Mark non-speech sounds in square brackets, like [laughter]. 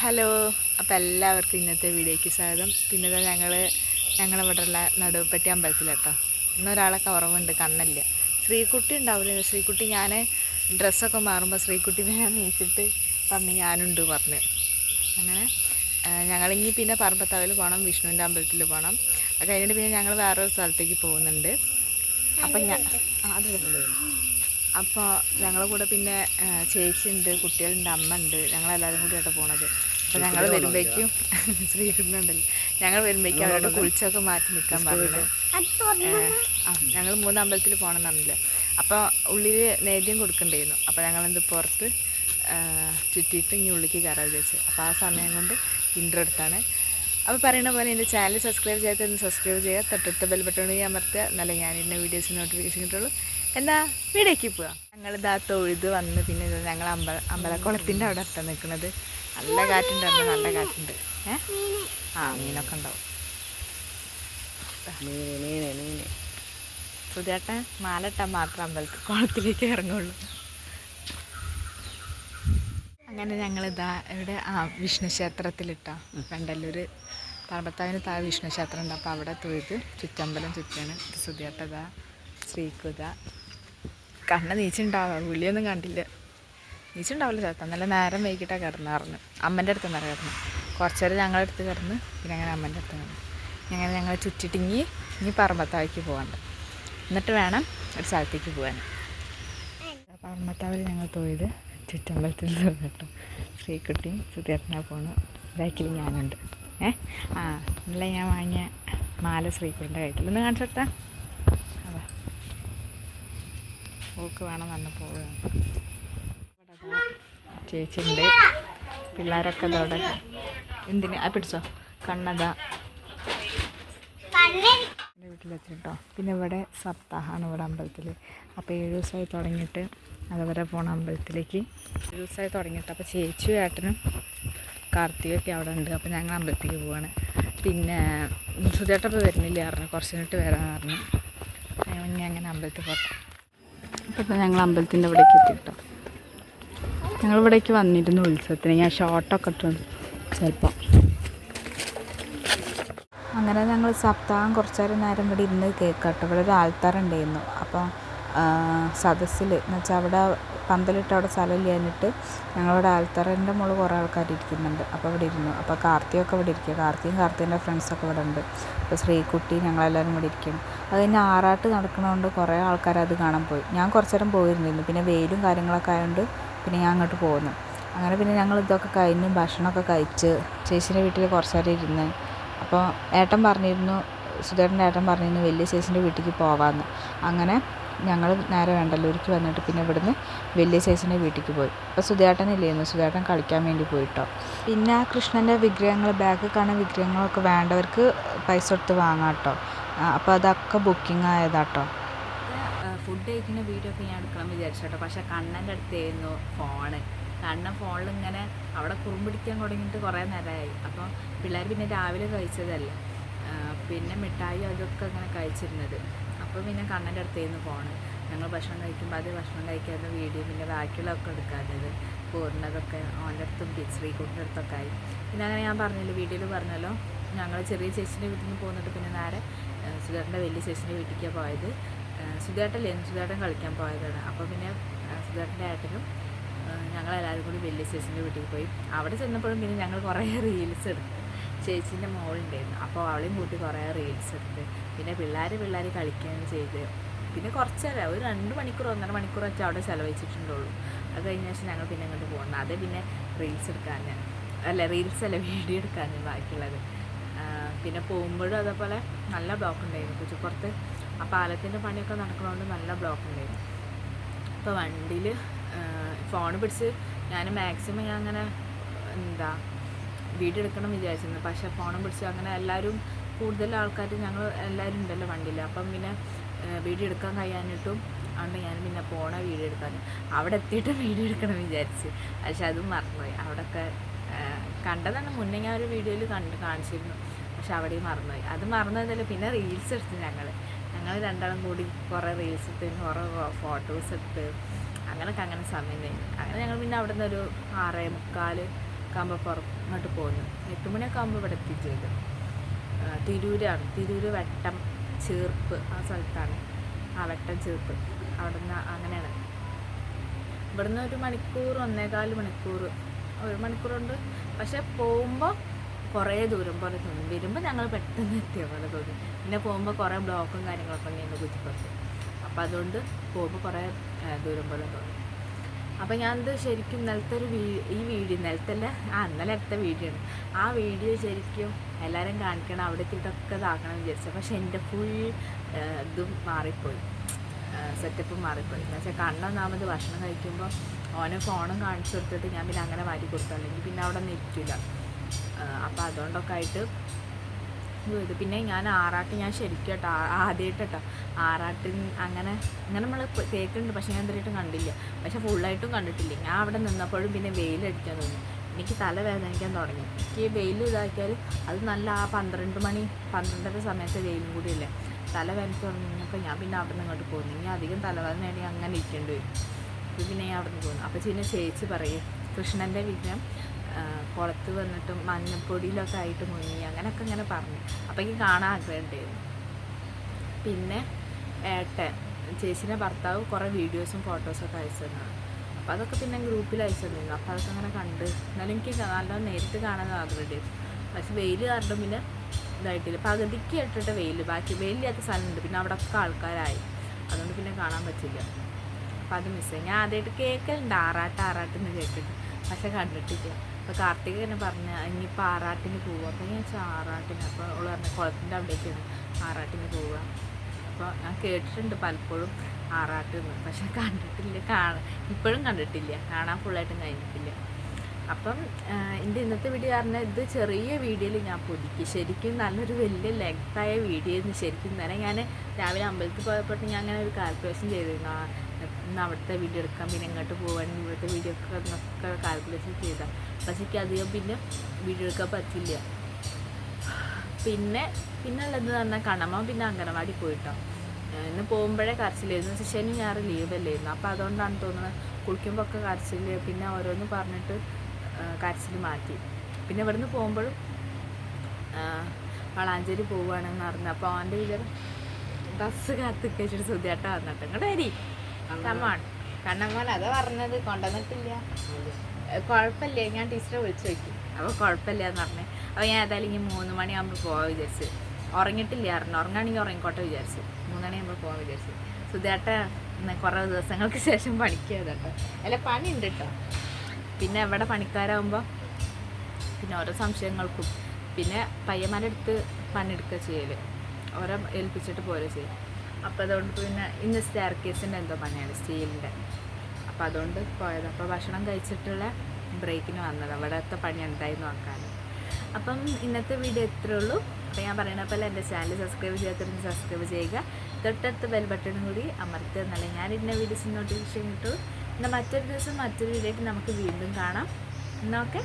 Hello അപ്പോൾ എല്ലാവർക്കും ഇന്നത്തെ വീഡിയോയ്ക്ക് സ്വാഗതം. പിന്നെ ഞങ്ങൾ ഞങ്ങളിവിടെ ഉള്ള നടുവപ്പെട്ടി അമ്പലത്തിലെട്ടോ. ഇന്നൊരാളൊക്കെ കുറവുണ്ട് കണ്ണല്ല. ശ്രീകുട്ടി ഉണ്ടാവില്ല? ശ്രീകുട്ടി ഞാൻ ഡ്രസ്സൊക്കെ മാറുമ്പോൾ ശ്രീകുട്ടി ഞാൻ നീച്ചിട്ട് പറഞ്ഞു ഞാനുണ്ട് പറഞ്ഞു. അങ്ങനെ ഞങ്ങളിനി പിന്നെ പറമ്പത്താവിൽ പോകണം വിഷ്ണുവിന്റെ അമ്പലത്തിൽ പോകണം അത് കഴിഞ്ഞിട്ട് പിന്നെ ഞങ്ങൾ വേറൊരു സ്ഥലത്തേക്ക് പോകുന്നുണ്ട്. അപ്പം ഞാൻ അത് അപ്പോൾ ഞങ്ങളെ കൂടെ പിന്നെ ചേച്ചിയുണ്ട് കുട്ടികളുണ്ട് അമ്മ ഉണ്ട് ഞങ്ങളെല്ലാവരും കൂടിയായിട്ട് പോണത്. അപ്പോൾ ഞങ്ങൾ വരുമ്പോഴേക്കും [laughs] ശ്രീകൃഷ്ണനുണ്ടല്ലോ ഞങ്ങൾ വരുമ്പോഴേക്കും അവരോട് കുളിച്ചൊക്കെ മാറ്റി നിൽക്കാൻ പറഞ്ഞു ആ ഞങ്ങൾ മൂന്ന് അമ്പലത്തിൽ പോകണം എന്നറിയില്ല അപ്പോൾ ഉള്ളിൽ നേദ്യം കൊടുക്കണ്ടായിരുന്നു. അപ്പോൾ ഞങ്ങളെന്ത് പുറത്ത് ചുറ്റിയിട്ട് ഇനി ഉള്ളിലേക്ക് കയറാൻ വിചാരിച്ചു. അപ്പോൾ ആ സമയം കൊണ്ട് ഇൻട്രോ എടുത്താണ്. അപ്പോൾ പറയുന്ന പോലെ എന്റെ ചാനൽ സബ്സ്ക്രൈബ് ചെയ്യാത്ത സബ്സ്ക്രൈബ് ചെയ്യുക തൊട്ടടുത്ത ബെൽ ബട്ടൺ അമർത്തുക. എന്നാലേ ഞാൻ വീഡിയോസിന് വീഡിയോസ് നോട്ടിഫിക്കേഷൻ കിട്ടുള്ളൂ. എന്നാ പോവാ പോവാം. ഞങ്ങളിതാ തൊഴുത് വന്ന് പിന്നെ ഇത് ഞങ്ങൾ അമ്പല അമ്പലക്കുളത്തിന്റെ അവിടെ എത്താൻ നിൽക്കുന്നത് നല്ല കാറ്റുണ്ടായിരുന്നു നല്ല കാറ്റുണ്ട്. ഏ? ആ മീനൊക്കെ ഉണ്ടാവും. മാലട്ട സുധേട്ടൻ മാലട്ടാൽ മാത്രം അമ്പലത്തിൽ കുളത്തിലേക്ക് ഇറങ്ങുള്ളൂ. അങ്ങനെ ഞങ്ങളിതാ ഇവിടെ ആ വിഷ്ണു ക്ഷേത്രത്തിലിട്ടാ. വെണ്ടല്ലൂർ പറമ്പത്താവിന് താഴെ വിഷ്ണു ക്ഷേത്രം ഉണ്ട് അപ്പോൾ അവിടെ തൊഴുത് ചുറ്റമ്പലം ചുറ്റാണ്. ഇത് സുധേട്ടതാ ശ്രീകുത കണ്ണ നീച്ചുണ്ടാവുക വിളിയൊന്നും കണ്ടില്ല. നീച്ചുണ്ടാവില്ല ചേട്ടൻ നല്ല നേരം വൈകിട്ടാണ് കിടന്നായിരുന്നു അമ്മന്റെ അടുത്ത് നിന്നാണ് കിടന്നു. കുറച്ച് നേരം ഞങ്ങളുടെ അടുത്ത് കിടന്ന് പിന്നെ അങ്ങനെ അമ്മന്റെ അടുത്ത് കിടന്നു. അങ്ങനെ ഞങ്ങൾ ചുറ്റിട്ടിങ്ങി ഇനി പറമ്പത്താവിലേക്ക് പോകണ്ട എന്നിട്ട് വേണം ഒരു സ്ഥലത്തേക്ക് പോകാൻ പറമ്പത്താവിൽ ഞങ്ങൾ പോയത് ചുറ്റമ്പലത്തിൽ കേട്ടോ. ശ്രീക്കുട്ടിയും സുധേട്ടനാ പോണു ബാക്കിൽ ഞാനുണ്ട്. ഏ? ആ ഇന്നലെ ഞാൻ വാങ്ങിയ മാല ശ്രീകുട്ടിന്റെ കയ്യിൽ ഒന്ന് കാണിച്ചോട്ടാ അതാ ഓക്ക് വേണം തന്നെ പോവുകയാണ് ചേച്ചിയുണ്ട്. പിള്ളേരൊക്കെ അതോടെ എന്തിന്? ആ പിടിച്ചോ. കണ്ണതാ. എന്റെ വീട്ടിലെത്തി കേട്ടോ പിന്നെ ഇവിടെ സപ്താഹമാണ് ഇവിടെ അമ്പലത്തിൽ അപ്പോൾ ഏഴ് ദിവസമായി തുടങ്ങിയിട്ട് അതുവരെ പോകണം അമ്പലത്തിലേക്ക്. ഏഴ് ദിവസമായി തുടങ്ങിയിട്ട് അപ്പോൾ ചേച്ചിയും ഏട്ടനും കാർത്തികൊക്കെ അവിടെ ഉണ്ട്. അപ്പോൾ ഞങ്ങൾ അമ്പലത്തിലേക്ക് പോവാണ്. പിന്നെ സുധേട്ടപ്പോൾ വരുന്നില്ല പറഞ്ഞു. കുറച്ച് കഴിഞ്ഞിട്ട് വരാമെന്ന് പറഞ്ഞു. ഞാൻ അങ്ങനെ അമ്പലത്തിൽ പോട്ടെ. അപ്പോൾ ഞങ്ങൾ അമ്പലത്തിന്റെ അവിടേക്ക് എത്തി കേട്ടോ ഞങ്ങൾ ഇവിടേക്ക് വന്നിരുന്നു ഉത്സവത്തിന്. ഞാൻ ഷോർട്ടൊക്കെ ഇട്ടുണ്ട് ചിലപ്പോൾ അങ്ങനെ ഞങ്ങൾ സപ്താഹം കുറച്ചേരം നേരം ഇവിടെ ഇരുന്ന് കേൾക്കട്ടോ. ഇവിടെ ഒരു ആൾത്താറുണ്ടായിരുന്നു അപ്പോൾ സദസ്സിൽ എന്ന് വെച്ചാൽ അവിടെ പന്തലിട്ട് അവിടെ സ്ഥലം ഇല്ലാഞ്ഞിട്ട് ഞങ്ങളിവിടെ ആൾത്താറിന്റെ മുകളിൽ കുറേ ആൾക്കാർ ഇരിക്കുന്നുണ്ട്. അപ്പോൾ ഇവിടെ ഇരുന്നു. അപ്പോൾ കാർത്തിയൊക്കെ ഇവിടെ ഇരിക്കുക. കാർത്തിയും കാർത്തിന്റെ ഫ്രണ്ട്സൊക്കെ ഇവിടെ ഉണ്ട്. അപ്പോൾ ശ്രീകുട്ടി ഞങ്ങളെല്ലാവരും ഇവിടെ ഇരിക്കുന്നു അത് കഴിഞ്ഞ് ആറാട്ട് നടക്കണതുകൊണ്ട് കുറേ ആൾക്കാർ അത് കാണാൻ പോയി. ഞാൻ കുറച്ച് നേരം പോയിരുന്നിരുന്നു. പിന്നെ വെയിലും കാര്യങ്ങളൊക്കെ ആയതുകൊണ്ട് പിന്നെ ഞാൻ അങ്ങോട്ട് പോകുന്നു അങ്ങനെ പിന്നെ ഞങ്ങൾ ഇതൊക്കെ കഴിഞ്ഞ് ഭക്ഷണമൊക്കെ കഴിച്ച് ചേച്ചീന്റെ വീട്ടിൽ കുറച്ച് നേരം ഇരുന്ന് അപ്പോൾ ഏട്ടൻ പറഞ്ഞിരുന്നു സുധേട്ടന്റെ ഏട്ടൻ പറഞ്ഞിരുന്നു വലിയ ചേച്ചിന്റെ വീട്ടിലേക്ക് പോവാമെന്ന് അങ്ങനെ ഞങ്ങൾ നേരെ വേണ്ടല്ലൂരിക്ക് വന്നിട്ട് പിന്നെ ഇവിടുന്ന് വലിയ ചേച്ചിന്റെ വീട്ടിലേക്ക് പോയി. അപ്പോൾ സുധേട്ടൻ ഇല്ലായിരുന്നു സുധേട്ടൻ കളിക്കാൻ വേണ്ടി പോയിട്ടോ. പിന്നെ ആ കൃഷ്ണന്റെ വിഗ്രഹങ്ങൾ ബാഗ് കാണുന്ന വിഗ്രഹങ്ങളൊക്കെ വേണ്ടവർക്ക് പൈസ കൊടുത്ത് വാങ്ങാം കേട്ടോ അപ്പോൾ അതൊക്കെ ബുക്കിംഗ് ആയതാട്ടോ. ഫുഡ് കഴിക്കുന്ന വീഡിയോ ഒക്കെ ഞാൻ എടുക്കണം വിചാരിച്ചോട്ടോ. പക്ഷേ കണ്ണന്റെ അടുത്തായിരുന്നു ഫോണ് കണ്ണൻ ഫോണിൽ ഇങ്ങനെ അവിടെ കുറുമ്പിടിക്കാൻ തുടങ്ങിയിട്ട് കുറേ നേരമായി അപ്പോൾ പിള്ളേർ പിന്നെ രാവിലെ കഴിച്ചതല്ല. പിന്നെ മിഠായി അതൊക്കെ അങ്ങനെ കഴിച്ചിരുന്നത്. അപ്പോൾ പിന്നെ കണ്ണന്റെ അടുത്തായിരുന്നു ഫോണ് ഞങ്ങൾ ഭക്ഷണം കഴിക്കുമ്പോൾ അത് ഭക്ഷണം കഴിക്കാതെ വീഡിയോ പിന്നെ ബാക്കിയുള്ളതൊക്കെ എടുക്കാറുണ്ട് പൂർണതൊക്കെ ഓന്റെ അടുത്തും ശ്രീകുട്ടിന്റെ അടുത്തൊക്കെ ആയി. പിന്നെ അങ്ങനെ ഞാൻ പറഞ്ഞില്ല വീഡിയോയിൽ പറഞ്ഞല്ലോ ഞങ്ങൾ ചെറിയ ചേച്ചിന്റെ വീട്ടിൽ നിന്ന് പോന്നിട്ട് പിന്നെ നേരെ സുധേട്ടന്റെ വലിയ ചേച്ചിന്റെ വീട്ടിലേക്കാണ് പോയത്. സുധേട്ടല്ലേ സുധേട്ടൻ കളിക്കാൻ പോയതാണ്. അപ്പോൾ പിന്നെ സുധേട്ടന്റെ ഏട്ടനും ഞങ്ങളെല്ലാവരും കൂടി വലിയ ചേച്ചിന്റെ വീട്ടിൽ പോയി. അവിടെ ചെന്നപ്പോഴും പിന്നെ ഞങ്ങൾ കുറേ റീൽസ് എടുത്തു ചേച്ചീന്റെ മോളുണ്ടായിരുന്നു. അപ്പോൾ അവളെയും കൂട്ടി കുറേ റീൽസ് എടുത്ത്. പിന്നെ പിള്ളേർ പിള്ളേർ കളിക്കുകയാണ് ചെയ്ത് പിന്നെ കുറച്ച് നേരം ഒരു രണ്ട് മണിക്കൂർ ഒന്നര മണിക്കൂർ വെച്ചാൽ അവിടെ ചിലവഴിച്ചിട്ടുണ്ടുള്ളൂ അത് കഴിഞ്ഞ ശേഷം ഞങ്ങൾ പിന്നെ അങ്ങോട്ട് പോകണം അത് പിന്നെ റീൽസ് എടുക്കാൻ അല്ല റീൽസ് അല്ല വീഡിയോ എടുക്കാൻ ബാക്കിയുള്ളത്. പിന്നെ പോകുമ്പോഴും അതേപോലെ നല്ല ബ്ലോക്ക് ഉണ്ടായിരുന്നു. കുച്ചിപ്പുറത്ത് ആ പാലത്തിന്റെ പണിയൊക്കെ നടക്കുന്നതുകൊണ്ട് നല്ല ബ്ലോക്ക് ഉണ്ടായിരുന്നു. അപ്പോൾ വണ്ടിയിൽ ഫോൺ പിടിച്ച് ഞാൻ മാക്സിമം ഞാൻ അങ്ങനെ എന്താ വീഡിയോ എടുക്കണം വിചാരിച്ചിരുന്നു. പക്ഷേ ഫോണും പിടിച്ച് അങ്ങനെ എല്ലാവരും കൂടുതൽ ആൾക്കാർ ഞങ്ങൾ എല്ലാവരും ഉണ്ടല്ലോ വണ്ടിയിൽ അപ്പം പിന്നെ വീഡിയോ എടുക്കാൻ കഴിയാനിട്ടും അതുകൊണ്ട് ഞാൻ പിന്നെ പോണ വീഡിയോ എടുക്കാൻ. അവിടെ എത്തിയിട്ട് വീഡിയോ എടുക്കണം വിചാരിച്ച്. പക്ഷെ അതും മറന്നുപോയി. അവിടെയൊക്കെ കണ്ടതാണ്. മുന്നേ ഞാൻ ഒരു വീഡിയോയിൽ കണ്ട് കാണിച്ചിരുന്നു. പക്ഷെ അവിടെയും മറന്നുപോയി. അത് മറന്നതല്ല പിന്നെ റീൽസ് എടുത്തു ഞങ്ങൾ ഞങ്ങൾ രണ്ടാളും കൂടി കുറേ റീൽസ് എടുത്ത് കുറേ ഫോട്ടോസ് എടുത്ത് അങ്ങനെയൊക്കെ അങ്ങനെ സമയം കഴിഞ്ഞു. അങ്ങനെ ഞങ്ങൾ പിന്നെ അവിടെ നിന്നൊരു ആറേ മുക്കാൽ ആകുമ്പോൾ പുറങ്ങോട്ട് പോന്നു. എട്ട് മണിയൊക്കെ ആകുമ്പോൾ ഇവിടെ എത്തിച്ചത് തിരൂരാണ്. തിരൂര് വെട്ടം ചേർപ്പ് ആ സ്ഥലത്താണ്. ആ വെട്ടം ചേർപ്പ്. അവിടെ നിന്ന് അങ്ങനെയാണ്. ഇവിടുന്ന് ഒരു മണിക്കൂർ ഒന്നേകാൽ മണിക്കൂർ. ഒരു മണിക്കൂറുണ്ട്. പക്ഷെ പോകുമ്പോൾ കുറേ ദൂരം പോലെ തോന്നി. വരുമ്പോൾ ഞങ്ങൾ പെട്ടെന്ന് എത്തിയ പോലെ തോന്നി. പിന്നെ പോകുമ്പോൾ കുറേ ബ്ലോക്കും കാര്യങ്ങളൊക്കെ ഉണ്ടായിരുന്നു കുറ്റിപ്പുറത്ത് അപ്പോൾ അതുകൊണ്ട് പോകുമ്പോൾ കുറേ ദൂരം പോലെ തോന്നി. അപ്പോൾ ഞാനത് ശരിക്കും ഇന്നലത്തെ ഒരു ഈ വീഡിയോ ഇന്നലത്തെ ആ ഇന്നലെ അടുത്ത വീഡിയോ ആണ്. ആ വീഡിയോ ശരിക്കും എല്ലാവരും കാണിക്കണം അവിടെ എത്തിയിട്ടൊക്കെ ഇതാക്കണം എന്ന് വിചാരിച്ചു. പക്ഷെ എന്റെ ഫുൾ ഇതും മാറിപ്പോയി. സെറ്റപ്പ് മാറിപ്പോയി. എന്ന് വെച്ചാൽ കണ്ണൊന്നാമത് ഭക്ഷണം കഴിക്കുമ്പോൾ ഓനെ ഫോണും കാണിച്ചു കൊടുത്തിട്ട് ഞാൻ പിന്നെ അങ്ങനെ മാറ്റി കൊടുത്തു. അല്ലെങ്കിൽ പിന്നെ അവിടെ നിൽക്കില്ല. അപ്പോൾ അതുകൊണ്ടൊക്കെ ആയിട്ട് ഇത് പിന്നെ ഞാൻ ആറാട്ട് ഞാൻ ശരിക്കും കേട്ടോ ആദ്യമായിട്ട് കേട്ടോ. ആറാട്ട് അങ്ങനെ അങ്ങനെ നമ്മൾ കേൾക്കുന്നുണ്ട് പക്ഷേ ഞാൻ ഇതുവരെയായിട്ടും കണ്ടില്ല. പക്ഷെ ഫുള്ളായിട്ടും കണ്ടിട്ടില്ല. ഞാൻ അവിടെ നിന്നപ്പോഴും പിന്നെ വെയിലടിക്കാൻ തോന്നി എനിക്ക് തല വേദനിക്കാൻ തുടങ്ങി. എനിക്ക് വെയിൽ ഇതാക്കിയാൽ അത് നല്ല ആ പന്ത്രണ്ട് മണി പന്ത്രണ്ടര സമയത്ത് വെയിലും കൂടിയല്ലേ തല വേദനിച്ച് തുടങ്ങിയപ്പോൾ ഞാൻ പിന്നെ അവിടെ നിന്ന് ഇങ്ങോട്ട് പോകുന്നു ഇനി അധികം തലവേദന ആണെങ്കിൽ അങ്ങനെ ഇരിക്കേണ്ടി വരും. പിന്നെ ഞാൻ അവിടെ നിന്ന് പോകുന്നു അപ്പോൾ പിന്നെ ചേച്ചി പറയും കൃഷ്ണന്റെ വിഗ്രഹം കുളത്ത് വന്നിട്ട് മഞ്ഞപ്പൊടിയിലൊക്കെ ആയിട്ട് മുങ്ങി അങ്ങനെയൊക്കെ ഇങ്ങനെ പറഞ്ഞു. അപ്പം എനിക്ക് കാണാൻ ആഗ്രഹമുണ്ടായിരുന്നു. പിന്നെ ഏട്ടൻ ചേച്ചിന്റെ ഭർത്താവ് കുറേ വീഡിയോസും ഫോട്ടോസൊക്കെ അയച്ചു തന്നതാണ്. അപ്പോൾ അതൊക്കെ പിന്നെ ഗ്രൂപ്പിൽ അയച്ചു തന്നിരുന്നു. അപ്പോൾ അതൊക്കെ അങ്ങനെ കണ്ട് എന്നാലും എനിക്ക് നല്ല നേരിട്ട് കാണാൻ ആഗ്രഹമുണ്ടായിരുന്നു. പക്ഷെ വെയിൽ കാരണം പിന്നെ ഇതായിട്ടില്ല. പകുതിക്ക് ഇട്ടിട്ട് വെയിൽ ബാക്കി വെയിലില്ലാത്ത സ്ഥലമുണ്ട്. പിന്നെ അവിടെ ഒക്കെ ആൾക്കാരായി. അതുകൊണ്ട് പിന്നെ കാണാൻ പറ്റില്ല. അപ്പം അത് മിസ്സായി ഞാൻ ആദ്യമായിട്ട് കേൾക്കലുണ്ട്. ആറാട്ട് ആറാട്ടെന്ന് കേട്ടിട്ട്. പക്ഷെ കണ്ടിട്ടില്ല. അപ്പോൾ കാർത്തിക തന്നെ പറഞ്ഞ ഇനിയിപ്പോൾ ആറാട്ടിന് പോവുക അപ്പോൾ ഞാൻ വെച്ചാൽ ആറാട്ടിന്? അപ്പോൾ അവൾ പറഞ്ഞ കുളത്തിന്റെ അവിടേക്കാണ്. ആറാട്ടിന് പോവുക അപ്പോൾ ഞാൻ കേട്ടിട്ടുണ്ട് പലപ്പോഴും ആറാട്ട് എന്ന് പക്ഷെ കണ്ടിട്ടില്ല കാണ ഇപ്പോഴും കണ്ടിട്ടില്ല. കാണാൻ ഫുള്ളായിട്ടും കഴിഞ്ഞിട്ടില്ല. അപ്പം എന്റെ ഇന്നത്തെ വീഡിയോ പറഞ്ഞാൽ ഇത് ചെറിയ വീഡിയോയിൽ ഞാൻ പൊതിക്കും. ശരിക്കും നല്ലൊരു വലിയ ലെങ്തായ വീഡിയോ ആയിരുന്നു. ശരിക്കും തന്നെ ഞാൻ രാവിലെ അമ്പലത്തിൽ പോയപ്പോഴത്തെ ഞാൻ അങ്ങനെ ഒരു കാൽക്കുലേഷൻ ചെയ്തിരുന്നു. ഇന്ന് അവിടുത്തെ വീഡിയോ എടുക്കാം പിന്നെ ഇങ്ങോട്ട് പോകാൻ ഇവിടുത്തെ വീഡിയോ ഒക്കെ എന്നൊക്കെ കാൽക്കുലേഷൻ ചെയ്താൽ പക്ഷേ എനിക്ക് അധികം പിന്നെ വീഡിയോ എടുക്കാൻ പറ്റില്ല. പിന്നെ പിന്നെ ഉള്ളത് പറഞ്ഞാൽ കണമ പിന്നെ അംഗനവാടി പോയിട്ടോ. ഇന്ന് പോകുമ്പോഴേ കരച്ചിലായിരുന്നു. ശനി ഞാൻ ലീവ് അല്ലായിരുന്നു. അപ്പോൾ അതുകൊണ്ടാണ് തോന്നുന്നത് കുളിക്കുമ്പോൾ ഒക്കെ കരച്ചിൽ പിന്നെ ഓരോന്ന് പറഞ്ഞിട്ട് കരച്ചിൽ മാറ്റി. പിന്നെ ഇവിടുന്ന് പോകുമ്പോഴും വളാഞ്ചേരി പോവുകയാണെന്ന് പറഞ്ഞു അപ്പോൾ അവന്റെ വിചാരം ബസ് കാത്ത് കഴിച്ചിട്ട് സുധിയാട്ട വന്നിട്ട് ഇങ്ങോട്ട് വരി. കമ്മാണ് കണ്ണമ്മോൻ അതാ പറഞ്ഞത്. കൊണ്ടുവന്നിട്ടില്ല. കുഴപ്പമില്ല. ഞാൻ ടീച്ചറെ വിളിച്ചു നോക്കി. അപ്പോൾ കുഴപ്പമില്ല എന്ന് പറഞ്ഞു. അപ്പോൾ ഞാൻ ഏതായാലും ഇനി മൂന്ന് മണിയാകുമ്പോൾ പോകാൻ വിചാരിച്ച്. ഉറങ്ങിയിട്ടില്ല അറിഞ്ഞു ഉറങ്ങുകയാണെങ്കിൽ ഉറങ്ങിക്കോട്ടെ വിചാരിച്ചു. മൂന്ന് മണിയാകുമ്പോൾ പോകാൻ വിചാരിച്ചു. സുധേട്ട കുറേ ദിവസങ്ങൾക്ക് ശേഷം പണിക്കുക കേട്ടോ അല്ല പണിയുണ്ട് കേട്ടോ പിന്നെ എവിടെ പണിക്കാരാകുമ്പോൾ പിന്നെ ഓരോ സംശയങ്ങൾക്കും. പിന്നെ പയ്യന്മാരെടുത്ത് പണിയെടുക്കുക ചെയ്യൽ ഓരോ ഏൽപ്പിച്ചിട്ട് പോരുക ചെയ്യും അപ്പോൾ അതുകൊണ്ട് പിന്നെ ഇന്ന് സ്റ്റെയർ എന്തോ പണിയാണ് സ്റ്റീലിന്റെ അപ്പോൾ അതുകൊണ്ട് പോയത്. അപ്പോൾ ഭക്ഷണം കഴിച്ചിട്ടുള്ള ബ്രേക്കിന് വന്നത്. അവിടുത്തെ പണി എന്തായി നോക്കാൻ അപ്പം ഇന്നത്തെ വീഡിയോ ഇത്രേ ഉള്ളൂ. അപ്പോൾ ഞാൻ പറയുന്ന പോലെ എന്റെ ചാനൽ സബ്സ്ക്രൈബ് ചെയ്യാത്തവരും സബ്സ്ക്രൈബ് ചെയ്യുക. തൊട്ടടുത്ത് ബെൽ ബട്ടണും കൂടി അമർത്തുക എന്നല്ല ഞാൻ ഇന്ന വീഡിയോസ് നോട്ടിഫിക്കേഷൻ കിട്ടും എന്നാൽ മറ്റൊരു ദിവസം മറ്റൊരു വീഡിയോയ്ക്ക് നമുക്ക് വീണ്ടും കാണാം. എന്നാൽ ഓക്കെ.